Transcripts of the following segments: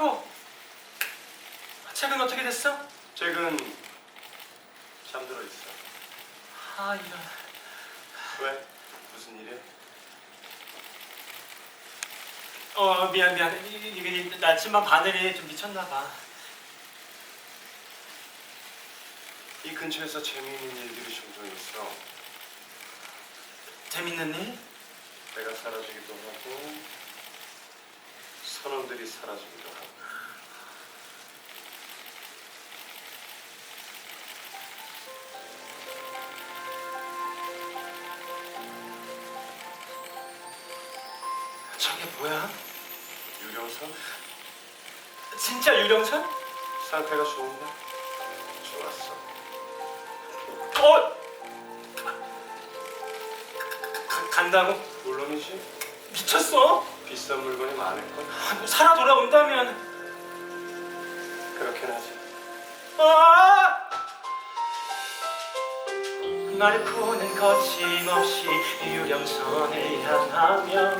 좋고 책은 어떻게 됐어? 책은 잠들어 있어. 아 이런 왜? 무슨 일이야? 어 미안 미안 이- 이게 나침반 바늘이 좀 미쳤나 봐 이 근처에서 재미있는 일들이 종종 있어. 재밌는 일? 내가 사라지기도 하고 선원들이 하고. 저게 뭐야? 유령선? 진짜 유령선? 상태가 좋은데? 좋았어. 어? 가- 간다고? 물론이지. 미쳤어? 비싼 물건이 많을 걸? 아, 뭐 살아 돌아온다면 그렇긴 하지. 아! 말고는 거침없이 유령선을 향하며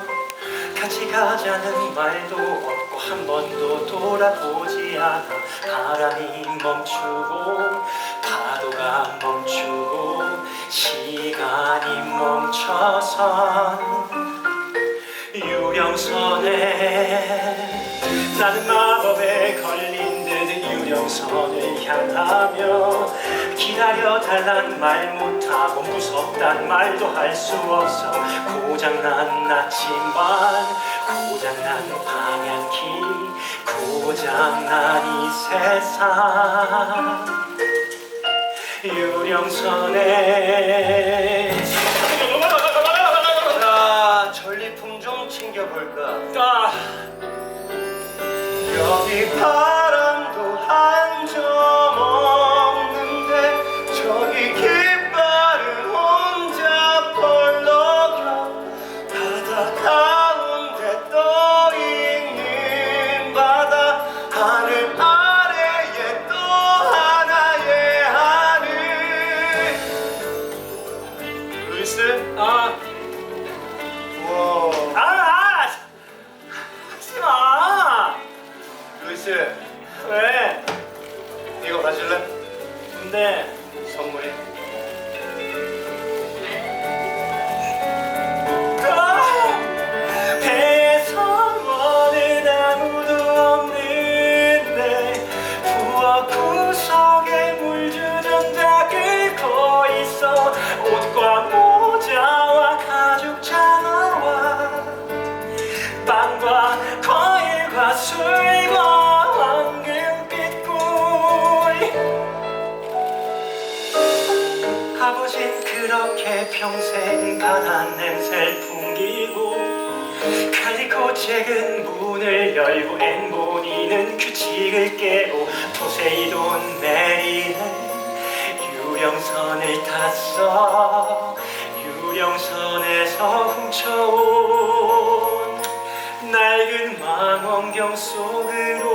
같이 가자는 말도 없고 한 번도 돌아보지 않아 바람이 멈추고 파도가 멈추고 시간이 멈춰선 유령선에 나는 마법에 걸린 듯 유령선을 향하며 기다려 달란 말 못하고 무섭단 말도 할 수 없어. 고장난 나침반 고장난 방향키 고장난 이 세상. 유령선에 아, 우와 아, 아, 하지 마. 루이스 왜? 이거 가질래? 근데 선물이 평생 바다 냄새를 풍기고 칼리코 책은 문을 열고 엠보니는 규칙을 깨고 포세이돈 메리는 유령선을 탔어. 유령선에서 훔쳐온 낡은 망원경 속으로